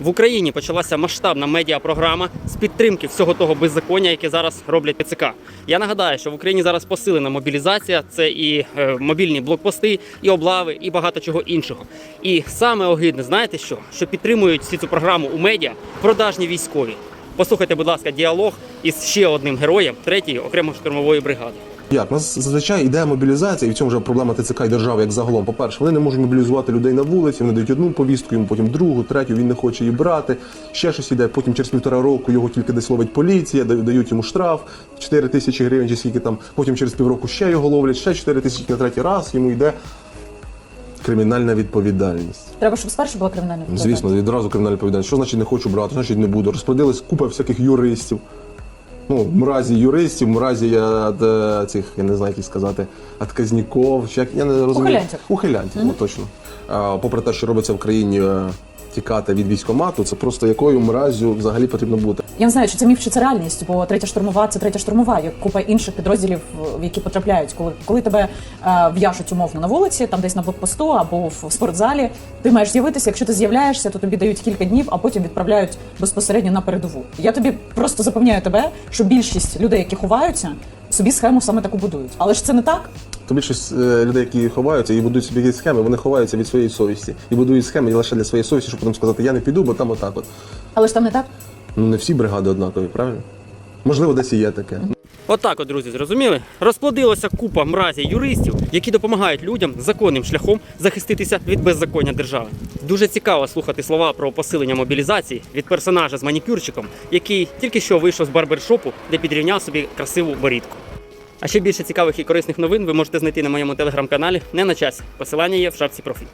В Україні почалася масштабна медіапрограма з підтримки всього того беззаконня, яке зараз роблять ТЦК. Я нагадаю, що в Україні зараз посилена мобілізація, це і е, мобільні блокпости, і облави, і багато чого іншого. І саме огидне, знаєте що? Що підтримують всю цю програму у медіа продажні військові. Послухайте, будь ласка, діалог із ще одним героєм третьої окремо штурмової бригади. Як? У нас зазвичай йде мобілізація, і в цьому вже проблема ТЦК і держави як загалом. По-перше, вони не можуть мобілізувати людей на вулиці, вони дають одну повістку, йому потім другу, третю, він не хоче її брати. Ще щось іде, потім через півтора року його тільки десь ловить поліція, дають йому штраф 4 тисячі гривень чи скільки там, потім через півроку ще його ловлять, ще 4 тисячі на третій раз, йому йде кримінальна відповідальність. Треба, щоб спершу була кримінальна відповідальність. Звісно, відразу кримінальна відповідальність. Що значить не хочу брати, значить не буду. Розплодилась купа всяких юристів. Ну, мразі юристів, мразі я, де, цих, я не знаю, як їх сказати, отказників, чи як я не розумію. Ухилянтів. Ухилянтів, ну, точно. А, попри те, що робиться в країні е, тікати від військомату, це просто якою мразю взагалі потрібно бути. Я не знаю, чи це міф, чи це реальність, бо третя штурмова це третя штурмова, як купа інших підрозділів, в які потрапляють. Коли, коли тебе е, в'яжуть умовно на вулиці, там десь на блокпосту або в спортзалі, ти маєш з'явитися. Якщо ти з'являєшся, то тобі дають кілька днів, а потім відправляють безпосередньо на передову. Я тобі просто запевняю тебе, що більшість людей, які ховаються, собі схему саме таку будують. Але ж це не так. То більшість е, людей, які ховаються і будують собі якісь схеми, вони ховаються від своєї совісті і будують схеми лише для своєї совісті, щоб потім сказати, я не піду, бо там отак от. Але ж там не так. Ну не всі бригади однакові, правильно? Можливо, десь і є таке. Отак, от, друзі, зрозуміли? Розплодилася купа мразі юристів, які допомагають людям законним шляхом захиститися від беззаконня держави. Дуже цікаво слухати слова про посилення мобілізації від персонажа з манікюрчиком, який тільки що вийшов з барбершопу, де підрівняв собі красиву борідку. А ще більше цікавих і корисних новин ви можете знайти на моєму телеграм-каналі не на часі. Посилання є в шапці профіль.